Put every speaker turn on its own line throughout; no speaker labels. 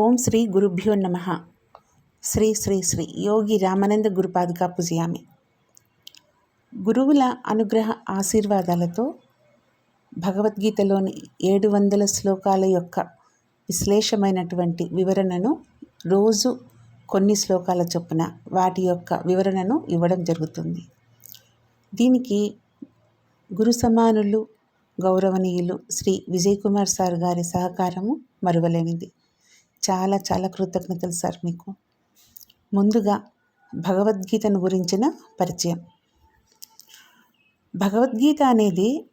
ఓం శ్రీ గురుభ్యో నమ. శ్రీ శ్రీ శ్రీ యోగి రామానంద గురుపాదుకా పూజయామి. గురువుల అనుగ్రహ ఆశీర్వాదాలతో భగవద్గీతలోని ఏడు వందల శ్లోకాల యొక్క విశ్లేషమైనటువంటి వివరణను రోజు కొన్ని శ్లోకాల చొప్పున వాటి యొక్క వివరణను ఇవ్వడం జరుగుతుంది. దీనికి గురు సమానులు గౌరవనీయులు శ్రీ విజయ్ కుమార్ సార్ గారి సహకారము మరువలేనిది. చాలా చాలా కృతజ్ఞతలు సార్ మీకు. ముందుగా భగవద్గీతను గురించిన పరిచయం. భగవద్గీత అనేది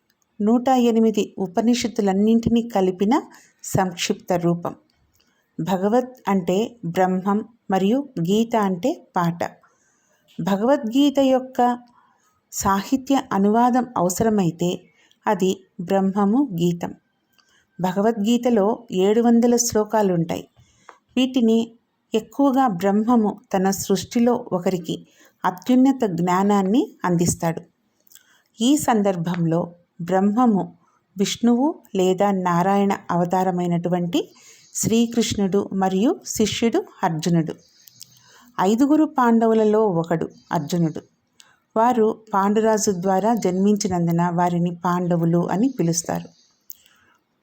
నూట ఎనిమిది ఉపనిషత్తులన్నింటినీ కలిపిన సంక్షిప్త రూపం. భగవత్ అంటే బ్రహ్మం మరియు గీత అంటే పాట. భగవద్గీత యొక్క సాహిత్య అనువాదం అవసరమైతే అది బ్రహ్మము గీతం. భగవద్గీతలో ఏడు వందల శ్లోకాలుంటాయి. వీటిని ఎక్కువగా బ్రహ్మము తన సృష్టిలో ఒకరికి అత్యున్నత జ్ఞానాన్ని అందిస్తాడు. ఈ సందర్భంలో బ్రహ్మము విష్ణువు లేదా నారాయణ అవతారమైనటువంటి శ్రీకృష్ణుడు మరియు శిష్యుడు అర్జునుడు. ఐదుగురు పాండవులలో ఒకడు అర్జునుడు. వారు పాండురాజు ద్వారా జన్మించినందున వారిని పాండవులు అని పిలుస్తారు.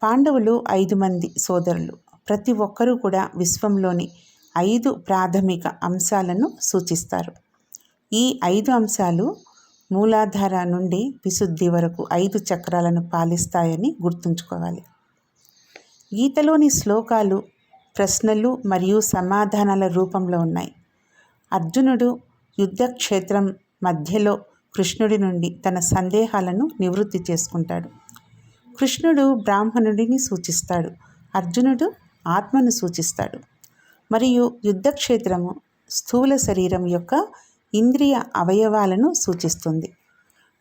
పాండవులు ఐదు మంది సోదరులు. ప్రతి ఒక్కరూ కూడా విశ్వంలోని ఐదు ప్రాథమిక అంశాలను సూచిస్తారు. ఈ ఐదు అంశాలు మూలాధార నుండి విశుద్ధి వరకు ఐదు చక్రాలను పాలిస్తాయని గుర్తుంచుకోవాలి. గీతలోని శ్లోకాలు ప్రశ్నలు మరియు సమాధానాల రూపంలో ఉన్నాయి. అర్జునుడు యుద్ధక్షేత్రం మధ్యలో కృష్ణుడి నుండి తన సందేహాలను నివృత్తి చేసుకుంటాడు. కృష్ణుడు బ్రాహ్మణుడిని సూచిస్తాడు. అర్జునుడు ఆత్మను సూచిస్తాడు. మరియు యుద్ధక్షేత్రము స్థూల శరీరం యొక్క ఇంద్రియ అవయవాలను సూచిస్తుంది.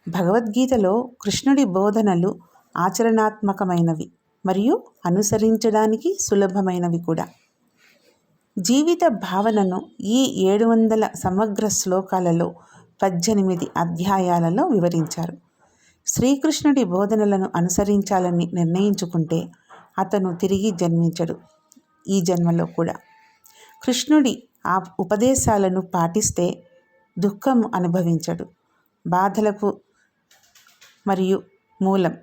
భగవద్గీతలో కృష్ణుడి బోధనలు ఆచరణాత్మకమైనవి మరియు అనుసరించడానికి సులభమైనవి కూడా. జీవిత భావనను ఈ ఏడు వందల సమగ్ర శ్లోకాలలో పద్దెనిమిది అధ్యాయాలలో వివరించారు. శ్రీకృష్ణుడి బోధనలను అనుసరించాలని నిర్ణయించుకుంటే అతను తిరిగి జన్మించడు. ఈ జన్మలో కూడా. కృష్ణుడి ఆ ఉపదేశాలను పాటిస్తే దుఃఖం అనుభవించడు. బాధలకు మరియు మూలం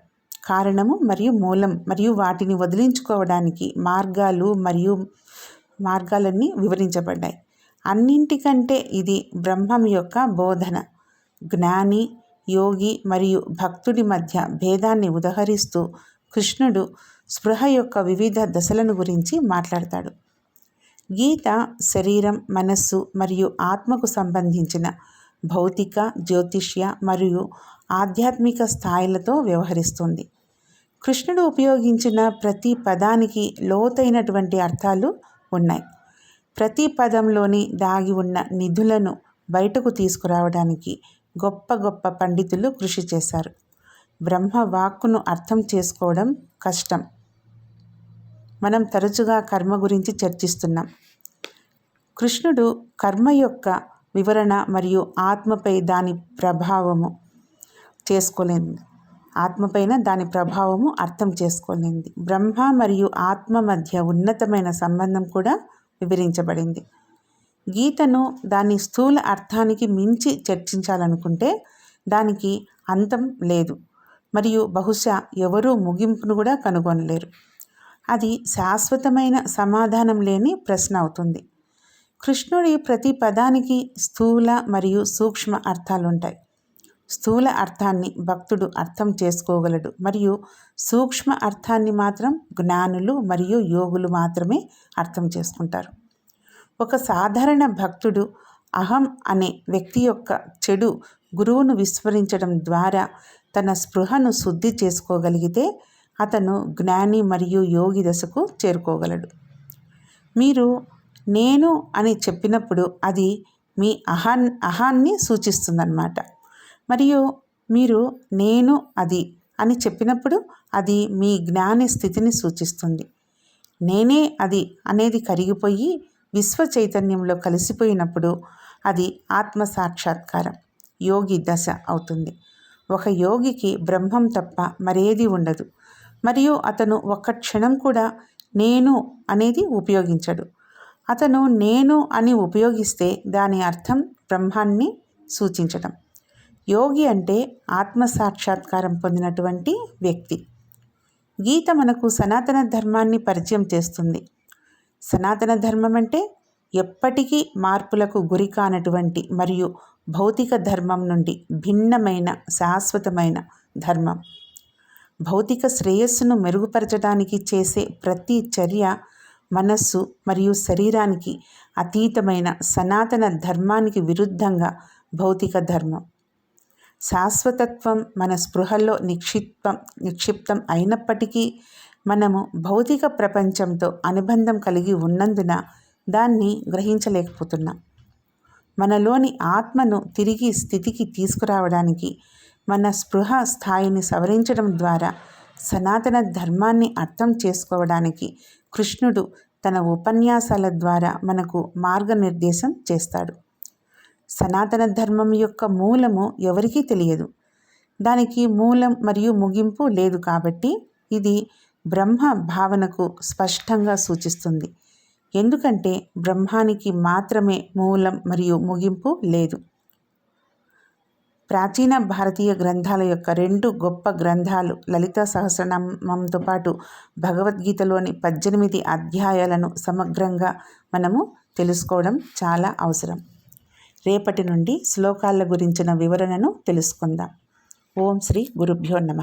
కారణము మరియు మూలం మరియు వాటిని వదిలించుకోవడానికి మార్గాలు మరియు మార్గాలన్నీ వివరించబడ్డాయి. అన్నింటికంటే ఇది బ్రహ్మం యొక్క బోధన. జ్ఞాని యోగి మరియు భక్తుడి మధ్య భేదాన్ని ఉదహరిస్తూ కృష్ణుడు స్పృహ యొక్క వివిధ దశలను గురించి మాట్లాడతాడు. గీత శరీరం మనస్సు మరియు ఆత్మకు సంబంధించిన భౌతిక జ్యోతిష్య మరియు ఆధ్యాత్మిక స్థాయిలతో వ్యవహరిస్తుంది. కృష్ణుడు ఉపయోగించిన ప్రతి పదానికి లోతైనటువంటి అర్థాలు ఉన్నాయి. ప్రతి పదంలోని దాగి ఉన్న నిధులను బయటకు తీసుకురావడానికి గొప్ప గొప్ప పండితులు కృషి చేశారు. బ్రహ్మ వాక్కును అర్థం చేసుకోవడం కష్టం. మనం తరచుగా కర్మ గురించి చర్చిస్తున్నాం. కృష్ణుడు కర్మ యొక్క వివరణ మరియు ఆత్మపై దాని ప్రభావము చేసుకోలేదు ఆత్మపైన దాని ప్రభావము అర్థం చేసుకోలేంది బ్రహ్మ మరియు ఆత్మ మధ్య ఉన్నతమైన సంబంధం కూడా వివరించబడింది. గీతను దాని స్థూల అర్థానికి మించి చర్చించాలనుకుంటే దానికి అంతం లేదు. మరియు బహుశా ఎవరూ ముగింపును కూడా కనుగొనలేరు. అది శాశ్వతమైన సమాధానం లేని ప్రశ్న అవుతుంది. కృష్ణుడి ప్రతి పదానికి స్థూల మరియు సూక్ష్మ అర్థాలుంటాయి. స్థూల అర్థాన్ని భక్తుడు అర్థం చేసుకోగలడు మరియు సూక్ష్మ అర్థాన్ని మాత్రం జ్ఞానులు మరియు యోగులు మాత్రమే అర్థం చేసుకుంటారు. ఒక సాధారణ భక్తుడు అహం అనే వ్యక్తి యొక్క చెడు గురువును విస్మరించడం ద్వారా తన స్పృహను శుద్ధి చేసుకోగలిగితే అతను జ్ఞాని మరియు యోగి దశకు చేరుకోగలడు. మీరు నేను అని చెప్పినప్పుడు అది మీ అహాన్ అహాన్ని సూచిస్తుందన్నమాట. మరియు మీరు నేను అది అని చెప్పినప్పుడు అది మీ జ్ఞాని స్థితిని సూచిస్తుంది. నేనే అది అనేది కరిగిపోయి విశ్వ చైతన్యంలో కలిసిపోయినప్పుడు అది ఆత్మ సాక్షాత్కారం యోగి దశ అవుతుంది. ఒక యోగికి బ్రహ్మం తప్ప మరేది ఉండదు. మరియు అతను ఒక్క క్షణం కూడా నేను అనేది ఉపయోగించడు. అతను నేను అని ఉపయోగిస్తే దాని అర్థం బ్రహ్మాన్ని సూచించటం. యోగి అంటే ఆత్మ సాక్షాత్కారం పొందినటువంటి వ్యక్తి. గీత మనకు సనాతన ధర్మాన్ని పరిచయం చేస్తుంది. సనాతన ధర్మం అంటే ఎప్పటికీ మార్పులకు గురి కానటువంటి మరియు భౌతిక ధర్మం నుండి భిన్నమైన శాశ్వతమైన ధర్మం. భౌతిక శ్రేయస్సును మెరుగుపరచడానికి చేసే ప్రతి చర్య మనస్సు మరియు శరీరానికి అతీతమైన సనాతన ధర్మానికి విరుద్ధంగా భౌతిక ధర్మం. శాశ్వతత్వం మన స్పృహల్లో నిక్షిప్తం నిక్షిప్తం అయినప్పటికీ మనము భౌతిక ప్రపంచంతో అనుబంధం కలిగి ఉన్నందున దాన్ని గ్రహించలేకపోతున్నాం. మనలోని ఆత్మను తిరిగి స్థితికి తీసుకురావడానికి మన స్పృహ స్థాయిని సవరించడం ద్వారా సనాతన ధర్మాన్ని అర్థం చేసుకోవడానికి కృష్ణుడు తన ఉపన్యాసాల ద్వారా మనకు మార్గనిర్దేశం చేస్తాడు. సనాతన ధర్మం యొక్క మూలము ఎవరికీ తెలియదు. దానికి మూలం మరియు ముగింపు లేదు కాబట్టి ఇది బ్రహ్మ భావనకు స్పష్టంగా సూచిస్తుంది. ఎందుకంటే బ్రహ్మానికి మాత్రమే మూలం మరియు ముగింపు లేదు. ప్రాచీన భారతీయ గ్రంథాల యొక్క రెండు గొప్ప గ్రంథాలు లలిత సహస్రనామంతో పాటు భగవద్గీతలోని పద్దెనిమిది అధ్యాయాలను సమగ్రంగా మనము తెలుసుకోవడం చాలా అవసరం. రేపటి నుండి శ్లోకాల గురించిన వివరణను తెలుసుకుందాం. ఓం శ్రీ గురుభ్యో నమ.